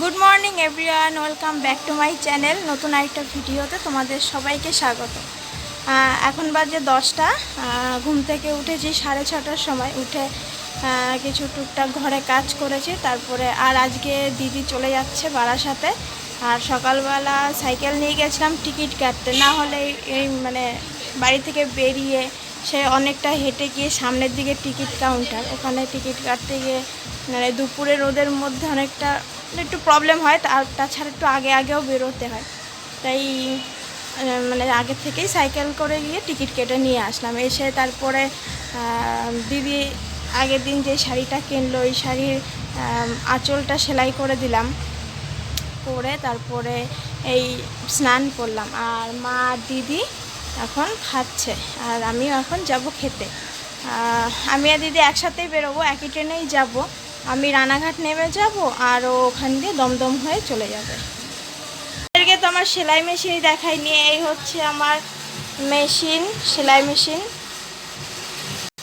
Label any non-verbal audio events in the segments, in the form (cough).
Good morning everyone welcome back to my channel নতুন আরেকটা ভিডিওতে তোমাদের সবাইকে স্বাগত। এখন বাজে দশটা। ঘুম থেকে উঠেছি সাড়ে ছটার সময়। উঠে কিছু টুকটাক ঘরে কাজ করেছি। তারপরে আর আজকে দিদি চলে যাচ্ছে বারাসাতে। আর সকালবেলা সাইকেল নিয়ে গেছিলাম টিকিট কাটতে। না হলে এই মানে বাড়ি থেকে বেরিয়ে সে অনেকটা হেঁটে গিয়ে সামনের দিকে টিকিট কাউন্টার। ওখানে টিকিট কাটতে গিয়ে মানে দুপুরে রোদের মধ্যে অনেকটা একটু প্রবলেম হয় আর তাছাড়া একটু আগে আগেও বেরোতে হয়। তাই মানে আগে থেকেই সাইকেল করে গিয়ে টিকিট কেটে নিয়ে আসলাম। এসে তারপরে দিদি আগের দিন যে শাড়িটা কিনলো, ওই শাড়ির আঁচলটা সেলাই করে দিলাম। করে তারপরে এই স্নান করলাম। আর মা দিদি এখন খাচ্ছে, আর আমিও এখন যাব খেতে। আমি আর দিদি একসাথেই বেরোবো, একই ট্রেনেই যাব। আমি রানাঘাট নেমে যাব আর ওখান দিয়ে দমদম হয়ে চলে যাবে। এদেরকে তো আমার সেলাই মেশিনই দেখাইনি এই হচ্ছে আমার মেশিন, সেলাই মেশিন।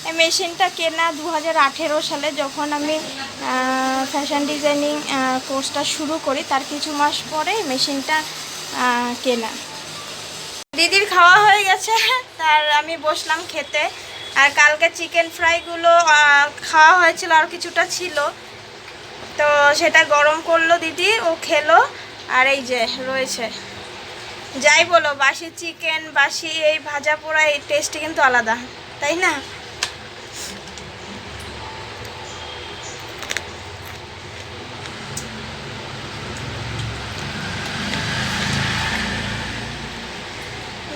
এই মেশিনটা কেনা দু হাজার আঠেরো সালে যখন আমি ফ্যাশন ডিজাইনিং কোর্সটা শুরু করি, তার কিছু মাস পরে মেশিনটা কেনা। দিদির খাওয়া হয়ে গেছে, তার আমি বসলাম খেতে। আর কালকে চিকেন ফ্রাইগুলো খাওয়া হয়েছিল, আর কিছুটা ছিল। তো সেটা গরম করল দিদি, ও খেলো, আর এই যে রয়েছে। যাই বলো, বাসি চিকেন বাসি এই ভাজা পোড়া, এই টেস্টই কিন্তু আলাদা, তাই না?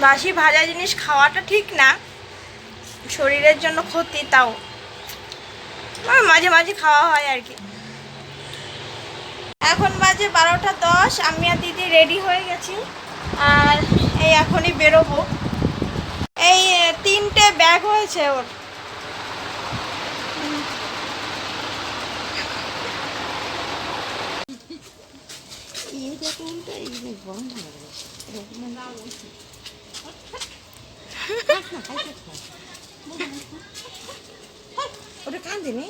বাসি ভাজা জিনিস খাওয়াটা ঠিক না শরীরের জন্য ক্ষতি তাও। মাঝে মাঝে খাওয়া হয় আর কি। এখন বাজে বারোটা দশ আমি আর দিদি রেডি হয়ে গেছি। আর এই এখনই বেরোবো। এই তিনটে ব্যাগ হয়েছে ওর। (laughs) (laughs) ওটা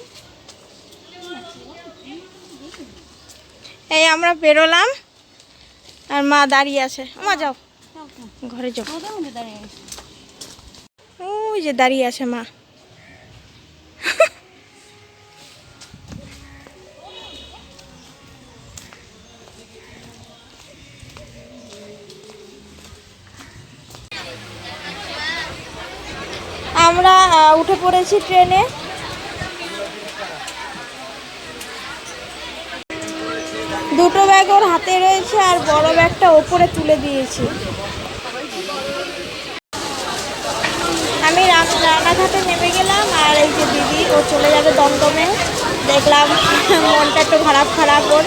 এই আমরা বেরোলাম, আর মা দাঁড়িয়ে আছে। মা, যাও। ঘরে যাও। ওই যে দাঁড়িয়ে আছে মা। আমরা উঠে পড়েছি ট্রেনে। দুটো ব্যাগ ওর হাতে রয়েছে আর বড় ব্যাগটা ওপরে তুলে দিয়েছি। আমি রান- রানাঘাটে নেমে গেলাম আর এই যে দিদি, ও চলে যাবে দমদমে। দেখলাম মনটা একটু খারাপ খারাপ ওর।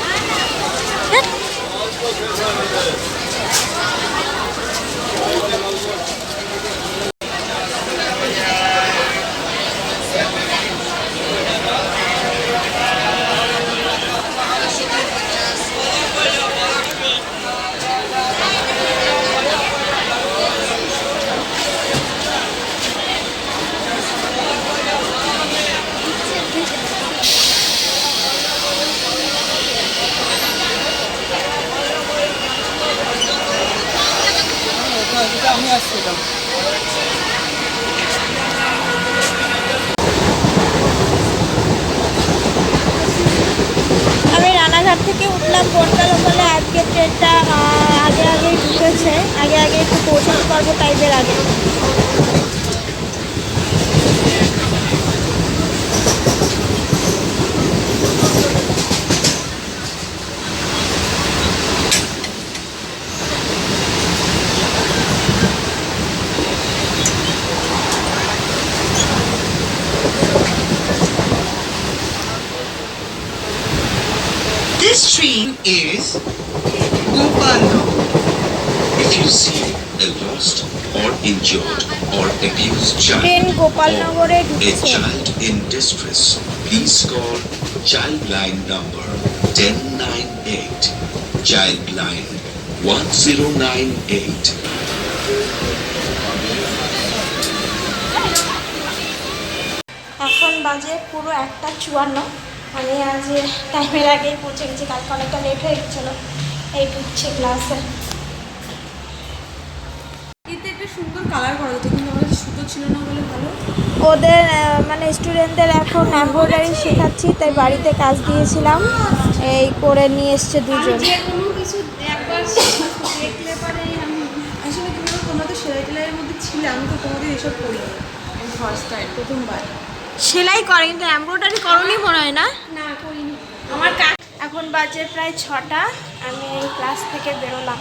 আমি আমি রানাঘাট থেকে উঠলাম বনগা লোকালে আজকে ট্রেনটা আগে আগেই ঢুকেছে। আগে আগে একটু পৌঁছাতে পারব টাইপের আগে। Is Gopalno. If you see a lost or injured or abused child গোপালনগরে or a child in distress, please call Childline number 1098. Childline 1098. এখন বাজে পুরো একটা চুয়ান্ন আমি আজ টাইমের আগেই পৌঁছে গেছি। কালকে অনেকটা লেট হয়ে গেছিল। এই ঢুকছে ক্লাসে সুন্দর কালার করা যেত কিন্তু আমাদের সুতো ছিল না বলে ভালো। ওদের মানে স্টুডেন্টদের এখন এমব্রয়ডারি শেখাচ্ছি তাই বাড়িতে কাজ দিয়েছিলাম। এই করে নিয়ে এসছে দুজন। যে কোনো কিছু একবার দেখলে পরে আমি আসলে কি তোমরা তো সেলাই টেলাইয়ের মধ্যে ছিলে আমি তো তোমাদের এসব করি ফার্স্ট টাইম প্রথমবার। সেলাই করে কিন্তু এমব্রয়ডারি করনি মনে হয় না না করিনি আমার কাজ এখন বাজে প্রায় ছটা আমি এই ক্লাস থেকে বেরোলাম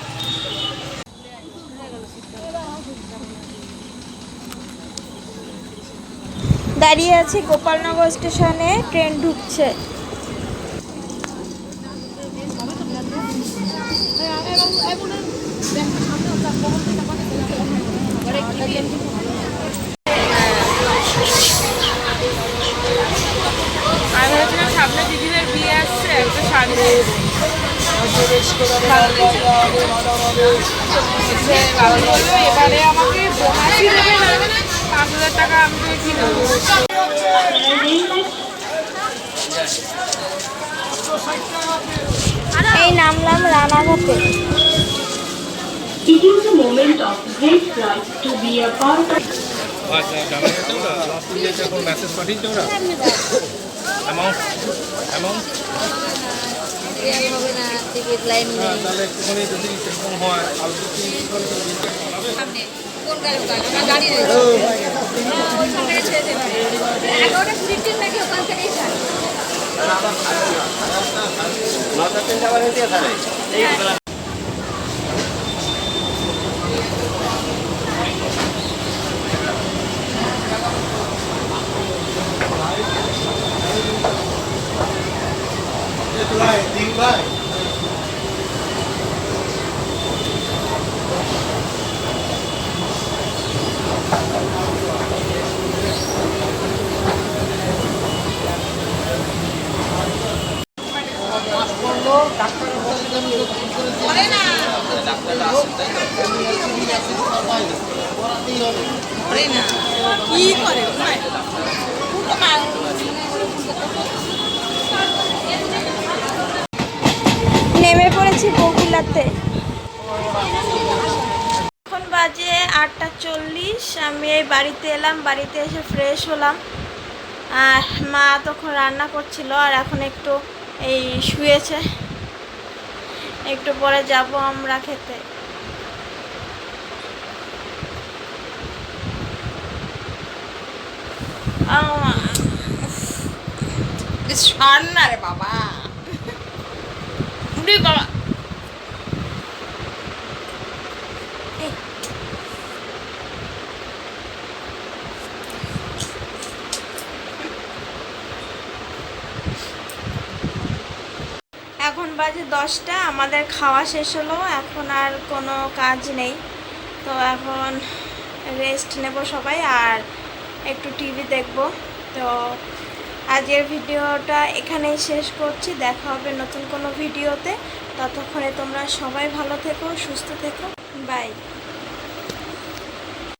দাঁড়িয়ে আছি গোপালনগর স্টেশনে ট্রেন ঢুকছে আমি এবারে আমাকে বোনাসই দেবে না পাঁচ হাজার টাকা আমি তোকে দেবো এই নামলাম রানাঘাটে It is a moment of great pride to be a part of আচ্ছা জানা গেছে ওরা তুই যে এখন মেসেজ পাঠিয়েছে ওরা অ্যামাউন্ট অ্যামাউন্ট হ্যাঁ তাহলে একটুখানি যদি সেরকম হয় আর যদি নেমে পড়েছি বগুলাতে এখন বাজে আটটা চল্লিশ আমি এই বাড়িতে এলাম বাড়িতে এসে ফ্রেশ হলাম। আর মা তখন রান্না করছিল আর এখন একটু এই শুয়েছে। একটু পরে যাব আমরা খেতে। না রে বাবা। বাবা এখন বাজে দশটা, আমাদের খাওয়া শেষ হলো, এখন আর কোনো কাজ নেই। তো এখন রেস্ট নেব সবাই আর একটু টিভি দেখব। তো আজকের ভিডিওটা এখানেই শেষ করছি, দেখা হবে নতুন কোনো ভিডিওতে। ততক্ষণে তোমরা সবাই ভালো থেকো, সুস্থ থেকো বাই